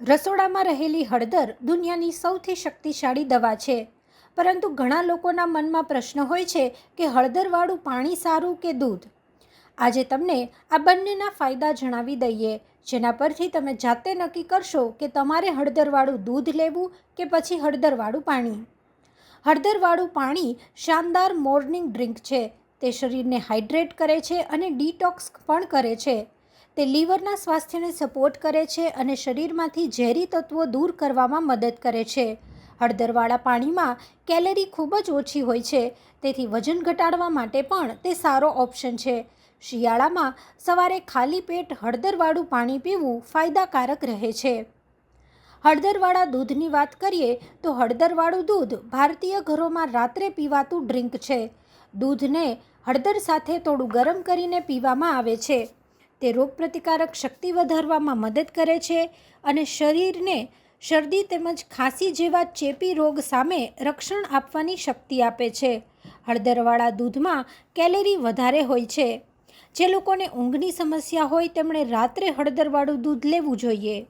રસોડામાં રહેલી હળદર દુનિયાની સૌથી શક્તિશાળી દવા છે. પરંતુ ઘણા લોકોના મનમાં પ્રશ્ન હોય છે કે હળદરવાળું પાણી સારું કે દૂધ? આજે તમને આ બંનેના ફાયદા જણાવી દઈએ, જેના પરથી તમે જાતે નક્કી કરશો કે તમારે હળદરવાળું દૂધ લેવું કે પછી હળદરવાળું પાણી? હળદરવાળું પાણી શાનદાર મોર્નિંગ ડ્રિંક છે. તે શરીરને હાઇડ્રેટ કરે છે અને ડિટોક્સ પણ કરે છે. તે લીવરના સ્વાસ્થ્યને સપોર્ટ કરે છે અને શરીરમાંથી ઝેરી તત્વો દૂર કરવામાં મદદ કરે છે. હળદરવાળા પાણીમાં કેલેરી ખૂબ જ ઓછી હોય છે, તેથી વજન ઘટાડવા માટે પણ તે સારો ઓપ્શન છે. શિયાળામાં સવારે ખાલી પેટ હળદરવાળું પાણી પીવું ફાયદાકારક રહે છે. હળદરવાળા દૂધની વાત કરીએ તો હળદરવાળું દૂધ ભારતીય ઘરોમાં રાત્રે પીવાતું ડ્રિંક છે. દૂધને હળદર સાથે થોડું ગરમ કરીને પીવામાં આવે છે. તે રોગપ્રતિકારક શક્તિ વધારવામાં મદદ કરે છે અને શરીરને શરદી તેમજ ખાંસી જેવા ચેપી રોગ સામે રક્ષણ આપવાની શક્તિ આપે છે. હળદરવાળા દૂધમાં કેલેરી વધારે હોય છે. જે લોકોને ઊંઘની સમસ્યા હોય, તેમણે રાત્રે હળદરવાળું દૂધ લેવું જોઈએ.